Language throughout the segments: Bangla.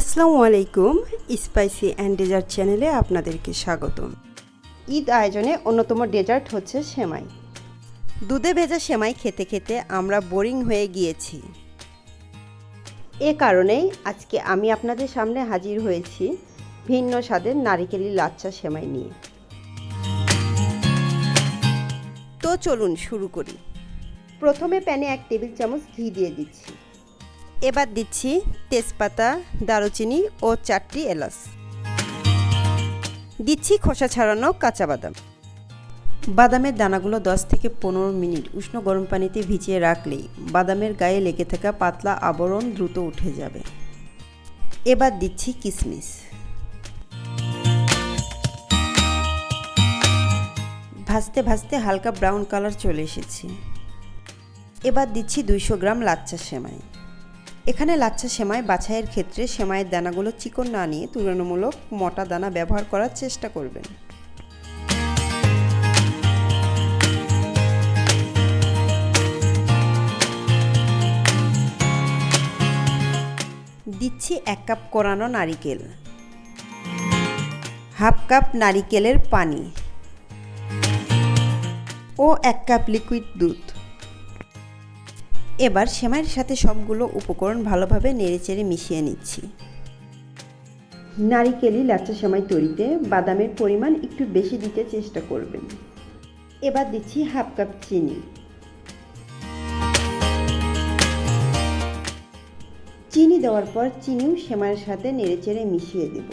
আসসালামু আলাইকুম, স্পাইসি অ্যান্ড ডেজার্ট চ্যানেলে আপনাদেরকে স্বাগতম। ঈদ আয়োজনে অন্যতম ডেজার্ট হচ্ছে সেমাই। দুধে ভেজা সেমাই খেতে খেতে আমরা বোরিং হয়ে গিয়েছি। এ কারণেই আজকে আমি আপনাদের সামনে হাজির হয়েছি ভিন্ন স্বাদের নারিকেলি লাচ্চা সেমাই নিয়ে। তো চলুন শুরু করি। প্রথমে প্যানে এক টেবিল চামচ ঘি দিয়ে দিচ্ছি। এবার দিচ্ছি তেজপাতা, দারুচিনি ও চারটি এলাচ। দিচ্ছি খোসা ছাড়ানো কাঁচা বাদাম। বাদামের দানাগুলো 10 থেকে পনেরো মিনিট উষ্ণ গরম পানিতে ভিজিয়ে রাখলেই বাদামের গায়ে লেগে থাকা পাতলা আবরণ দ্রুত উঠে যাবে। এবার দিচ্ছি কিশমিশ ভাজতে ভাজতে হালকা ব্রাউন কালার চলে এসেছে। এবার দিচ্ছি দুইশো গ্রাম লাচ্চা সেমাই। এখানে লাচ্ছা সেমাই বাছাইয়ের ক্ষেত্রে সেমাইয়ের দানাগুলো চিকন না নিয়ে তুলনামূলক মোটা দানা ব্যবহার করার চেষ্টা করবেন। দিচ্ছি এক কাপ কোরানো নারিকেল। হাফ কাপ নারিকেলের পানি। ও এক কাপ লিকুইড দুধ। এবার সেমাইয়ের সাথে সবগুলো উপকরণ ভালোভাবে নেড়েচেড়ে মিশিয়ে নিচ্ছি। নারিকেলি লাচ্চা সেমাই তৈরিতে বাদামের পরিমাণ একটু বেশি দিতে চেষ্টা করবেন। এবার দিচ্ছি হাফ কাপ চিনি। চিনি দেওয়ার পর চিনিও সেমাইয়ের সাথে নেড়েচেড়ে মিশিয়ে দেব।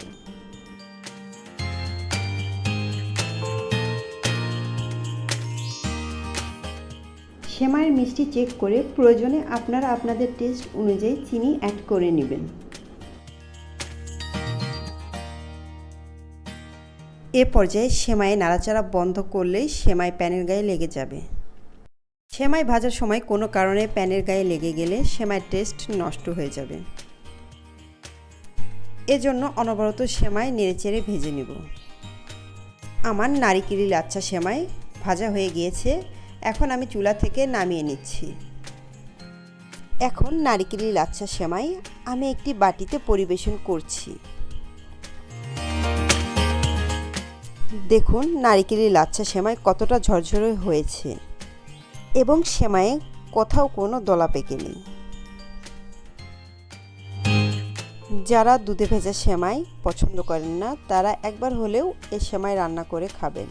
সেমাইয়ের মিষ্টি চেক করে প্রয়োজনে আপনারা আপনাদের টেস্ট অনুযায়ী চিনি অ্যাড করে নেবেন। এ পর্যায়ে সেমাই নাড়াচাড়া বন্ধ করলেই সেমাই প্যানের গায়ে লেগে যাবে। সেমাই ভাজার সময় কোনো কারণে প্যানের গায়ে লেগে গেলে সেমাইয়ের টেস্ট নষ্ট হয়ে যাবে। এজন্য অনবরত সেমাই নেড়েচেড়ে ভেজে নেব। আমার নারিকেলি লাচ্ছা সেমাই ভাজা হয়ে গিয়েছে। এখন আমি চুলা থেকে নামিয়ে নিচ্ছি। এখন নারিকেলি লাচ্ছা সেমাই আমি একটি বাটিতে পরিবেশন করছি। দেখুন নারিকেলি লাচ্ছা সেমাই কতটা ঝরঝরে হয়েছে এবং সেমাইয়ে কোথাও কোনো দলা পেকে নেই। যারা দুধে ভেজা সেমাই পছন্দ করেন না, তারা একবার হলেও এই সেমাই রান্না করে খাবেন।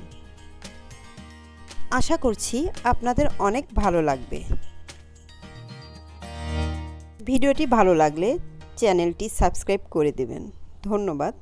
আশা করছি আপনাদের অনেক ভালো লাগবে। ভিডিওটি ভালো লাগলে চ্যানেলটি সাবস্ক্রাইব করে দেবেন। ধন্যবাদ।